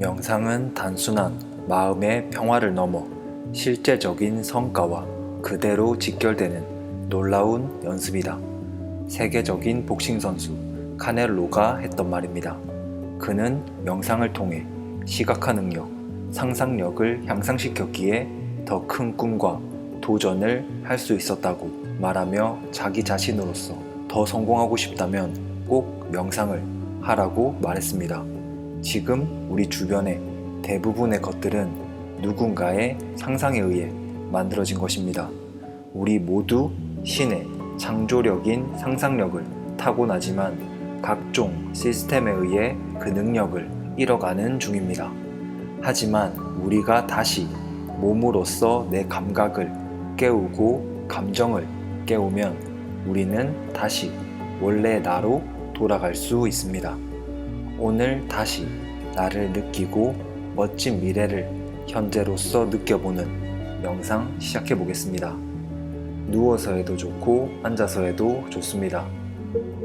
명상은 단순한 마음의 평화를 넘어 실제적인 성과와 그대로 직결되는 놀라운 연습이다. 세계적인 복싱 선수 카넬로가 했던 말입니다. 그는 명상을 통해 시각화 능력, 상상력을 향상시켰기에 더 큰 꿈과 도전을 할 수 있었다고 말하며 자기 자신으로서 더 성공하고 싶다면 꼭 명상을 하라고 말했습니다. 지금 우리 주변의 대부분의 것들은 누군가의 상상에 의해 만들어진 것입니다. 우리 모두 신의 창조력인 상상력을 타고나지만 각종 시스템에 의해 그 능력을 잃어가는 중입니다. 하지만 우리가 다시 몸으로써 내 감각을 깨우고 감정을 깨우면 우리는 다시 원래 나로 돌아갈 수 있습니다. 오늘 다시 나를 느끼고 멋진 미래를 현재로서 느껴보는 명상 시작해 보겠습니다. 누워서 해도 좋고 앉아서 해도 좋습니다.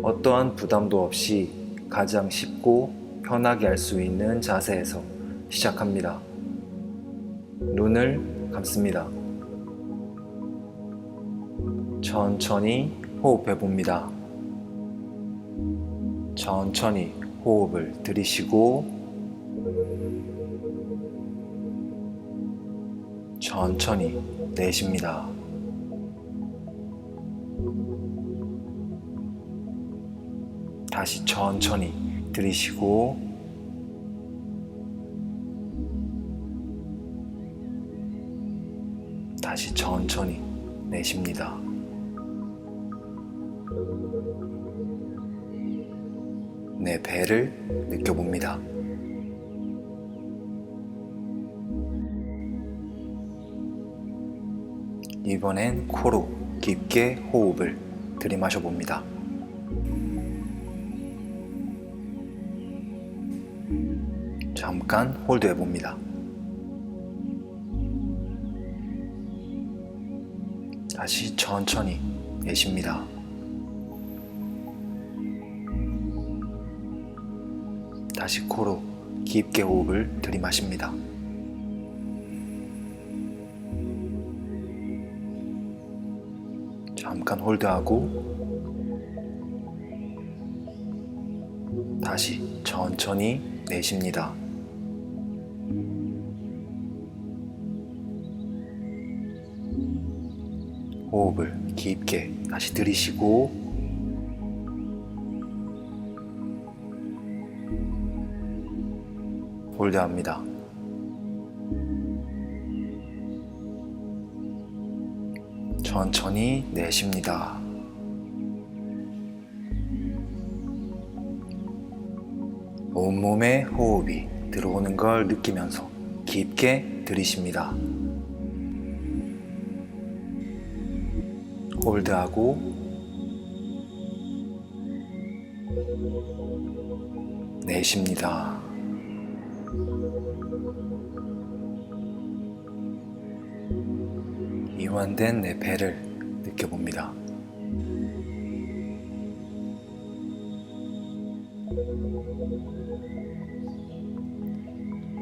어떠한 부담도 없이 가장 쉽고 편하게 할 수 있는 자세에서 시작합니다. 눈을 감습니다. 천천히 호흡해 봅니다. 천천히 호흡을 들이쉬고 천천히 내쉽니다. 다시 천천히 들이쉬고 다시 천천히 내쉽니다. 내 배를 느껴봅니다. 이번엔 코로 깊게 호흡을 들이마셔 봅니다. 잠깐 홀드해 봅니다. 다시 천천히 내쉽니다. 다시 코로 깊게 호흡을 들이마십니다. 잠깐 홀드하고 다시 천천히 내쉽니다. 호흡을 깊게 다시 들이쉬고 홀드합니다. 천천히 내쉽니다. 온몸에 호흡이 들어오는 걸 느끼면서 깊게 들이쉽니다. 홀드하고 내쉽니다. 이완된 내 배를 느껴봅니다.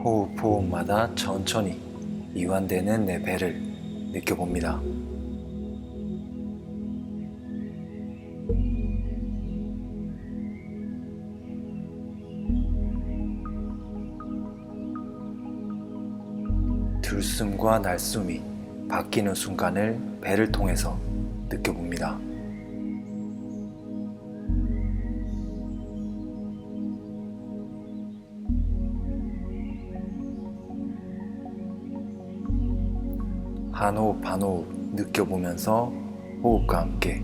호흡 호흡마다 천천히 이완되는 내 배를 느껴봅니다. 들숨과 날숨이 바뀌는 순간을 배를 통해서 느껴봅니다. 한 호흡 한 호흡 느껴보면서 호흡과 함께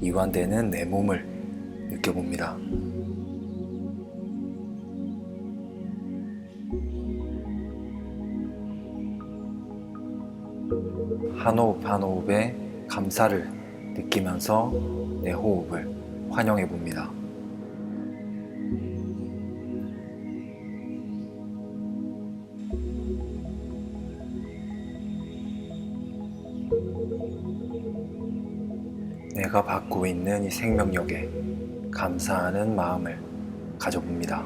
이완되는 내 몸을 느껴봅니다. 한 호흡 한 호흡에 감사를 느끼면서 내 호흡을 환영해 봅니다. 내가 받고 있는 이 생명력에 감사하는 마음을 가져봅니다.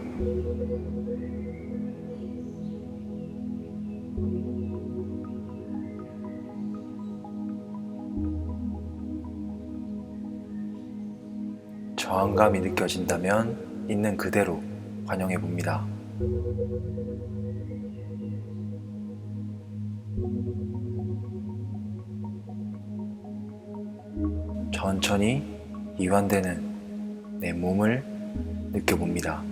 저항감이 느껴진다면 있는 그대로 환영해 봅니다. 천천히 이완되는 내 몸을 느껴봅니다.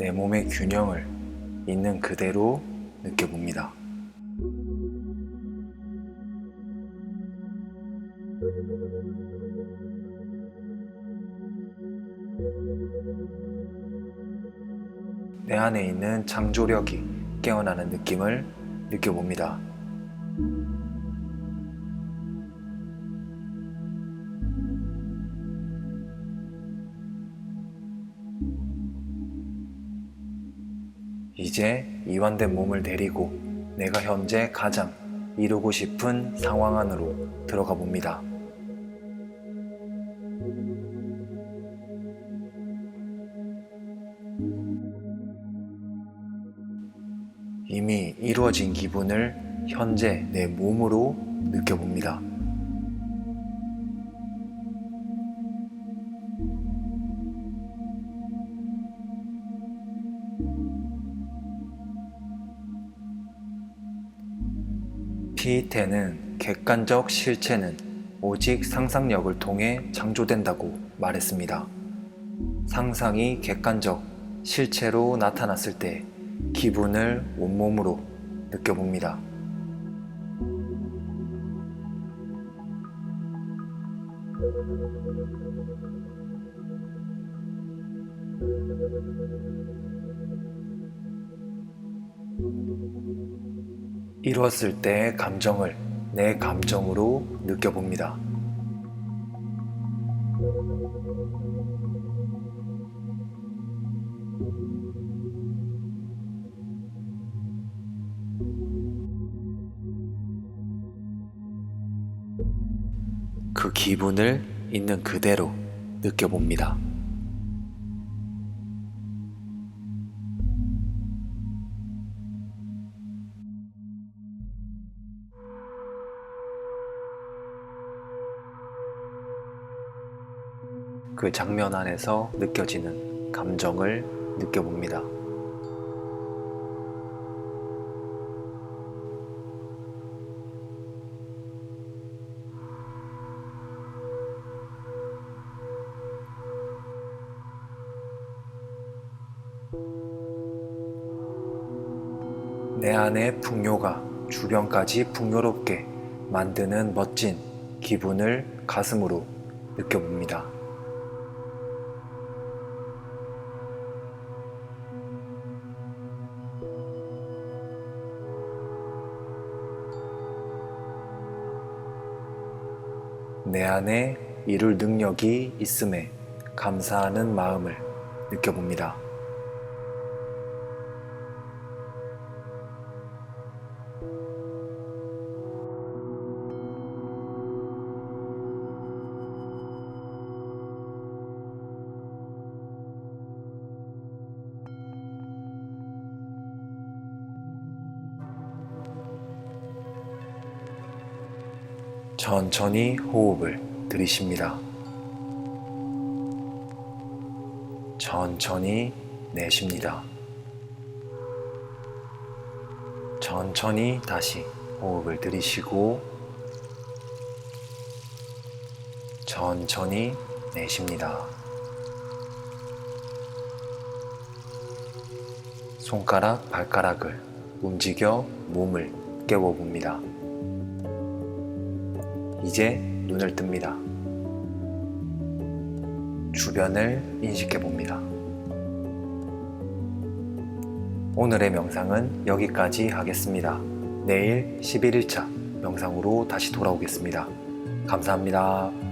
내 몸의 균형을 있는 그대로 느껴봅니다. 내 안에 있는 창조력이 깨어나는 느낌을 느껴봅니다. 이제 이완된 몸을 데리고 내가 현재 가장 이루고 싶은 상황 안으로 들어가 봅니다. 이미 이루어진 기분을 현재 내 몸으로 느껴봅니다. 피테는 객관적 실체는 오직 상상력을 통해 창조된다고 말했습니다. 상상이 객관적 실체로 나타났을 때 기분을 온몸으로 느껴봅니다. 이루었을 때의 감정을 내 감정으로 느껴봅니다. 그 기분을 있는 그대로 느껴봅니다. 그 장면 안에서 느껴지는 감정을 느껴봅니다. 내 안의 풍요가 주변까지 풍요롭게 만드는 멋진 기분을 가슴으로 느껴봅니다. 내 안에 이룰 능력이 있음에 감사하는 마음을 느껴봅니다. 천천히 호흡을 들이쉽니다. 천천히 내쉽니다. 천천히 다시 호흡을 들이쉬고 천천히 내쉽니다. 손가락, 발가락을 움직여 몸을 깨워봅니다. 이제 눈을 뜹니다. 주변을 인식해 봅니다. 오늘의 명상은 여기까지 하겠습니다. 내일 11일차 명상으로 다시 돌아오겠습니다. 감사합니다.